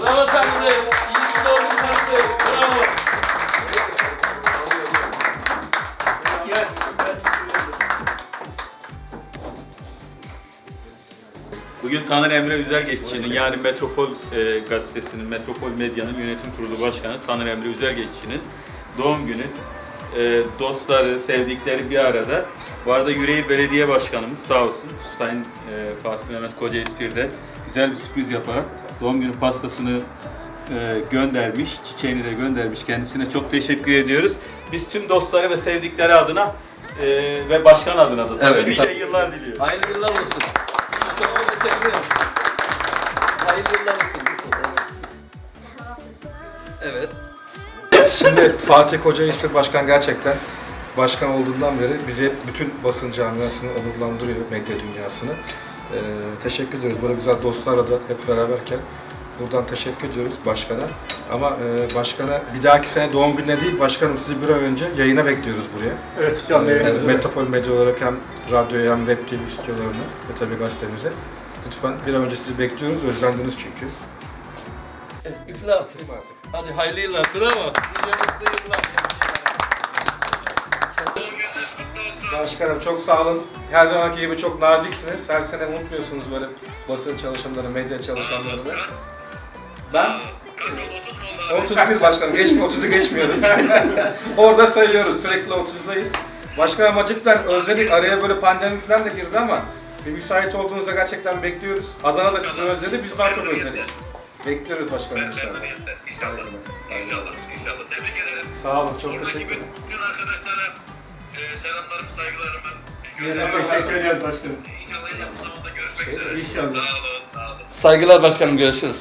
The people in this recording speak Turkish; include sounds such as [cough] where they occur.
Bravo Tanrı Bey. İyi ki doğdun Tanrı. Bravo. Bugün Taner Emre Üzelgeççi'nin yani Metropol e, gazetesinin, Metropol Medya'nın yönetim kurulu başkanı Taner Emre Üzelgeççi'nin doğum günü. E, dostları, sevdikleri bir arada. Bu arada Yüreğir Belediye Başkanımız sağ olsun Sayın e, Fatih Mehmet Koca İspir'de güzel bir sürpriz yaparak doğum günü pastasını e, göndermiş, çiçeğini de göndermiş. Kendisine çok teşekkür ediyoruz. Biz tüm dostları ve sevdikleri adına e, ve başkan adına da tabii Evet, nice tabii. yıllar diliyorum. Hayırlı yıllar olsun. Hayırlı yıllar olsun. Evet. Şimdi Fatih Koca İsmet Başkan gerçekten başkan olduğundan beri bizi hep bütün basın camiasını onurlandırıyor, medya dünyasını. Ee, teşekkür ediyoruz. Böyle güzel dostlarla da hep beraberken buradan teşekkür ediyoruz başkana. Ama e, başkana bir dahaki sene doğum gününe değil, başkanım sizi bir ay önce yayına bekliyoruz buraya. Evet, canlı Ee, yayınımızı. Metropol Medya olarak hem radyoya hem web TV stüdyolarına ve tabii gazetemize. Lütfen bir an önce sizi bekliyoruz. Özlendiniz çünkü. Artık. Hadi hayırlı yıllar. Bravo. Nice mutlu yıllar. Başkanım çok sağ olun. Her zamanki gibi çok naziksiniz. Her sene unutmuyorsunuz böyle basın çalışanları, medya çalışanlarını. Ben 31 başkanım. Geçmiyor, 30'u geçmiyoruz. [laughs] Orada sayıyoruz. Sürekli 30'dayız. Başkanım acıktan özledik. Araya böyle pandemi falan da girdi ama bir müsait olduğunuzda gerçekten bekliyoruz. Adana da sizi özledi, biz daha çok özledik. Bekliyoruz başkanım inşallah. İnşallah. İnşallah. İnşallah. Tebrik ederim. Sağ olun, çok teşekkür ederim. bütün arkadaşlara e, selamlarımı, saygılarımı de teşekkür ediyoruz başkanım. İnşallah yakın zamanda görüşmek üzere. İnşallah. Sağ olun, sağ olun. Saygılar başkanım. Görüşürüz.